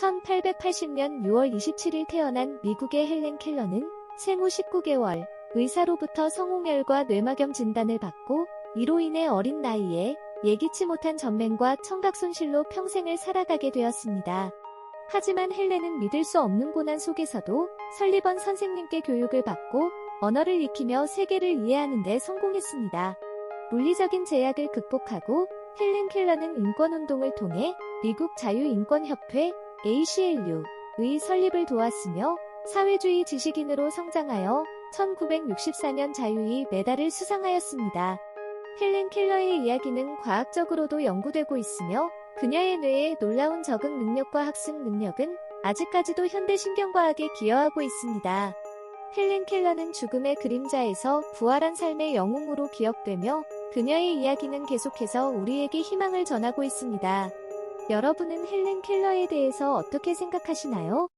1880년 6월 27일 태어난 미국의 헬렌 켈러는 생후 19개월 의사로부터 성홍열과 뇌막염 진단을 받고 이로 인해 어린 나이에 예기치 못한 전맹과 청각 손실로 평생을 살아가게 되었습니다. 하지만 헬렌은 믿을 수 없는 고난 속에서도 설리번 선생님께 교육을 받고 언어를 익히며 세계를 이해하는 데 성공했습니다. 물리적인 제약을 극복하고 헬렌 켈러는 인권운동을 통해 미국 자유인권협회 ACLU의 설립을 도왔으며 사회주의 지식인으로 성장하여 1964년 자유의 메달을 수상하였습니다. 헬렌 켈러의 이야기는 과학적으로도 연구되고 있으며 그녀의 뇌의 놀라운 적응 능력과 학습 능력은 아직까지도 현대 신경과학에 기여하고 있습니다. 헬렌 켈러는 죽음의 그림자에서 부활한 삶의 영웅으로 기억되며 그녀의 이야기는 계속해서 우리에게 희망을 전하고 있습니다. 여러분은 헬렌 켈러에 대해서 어떻게 생각하시나요?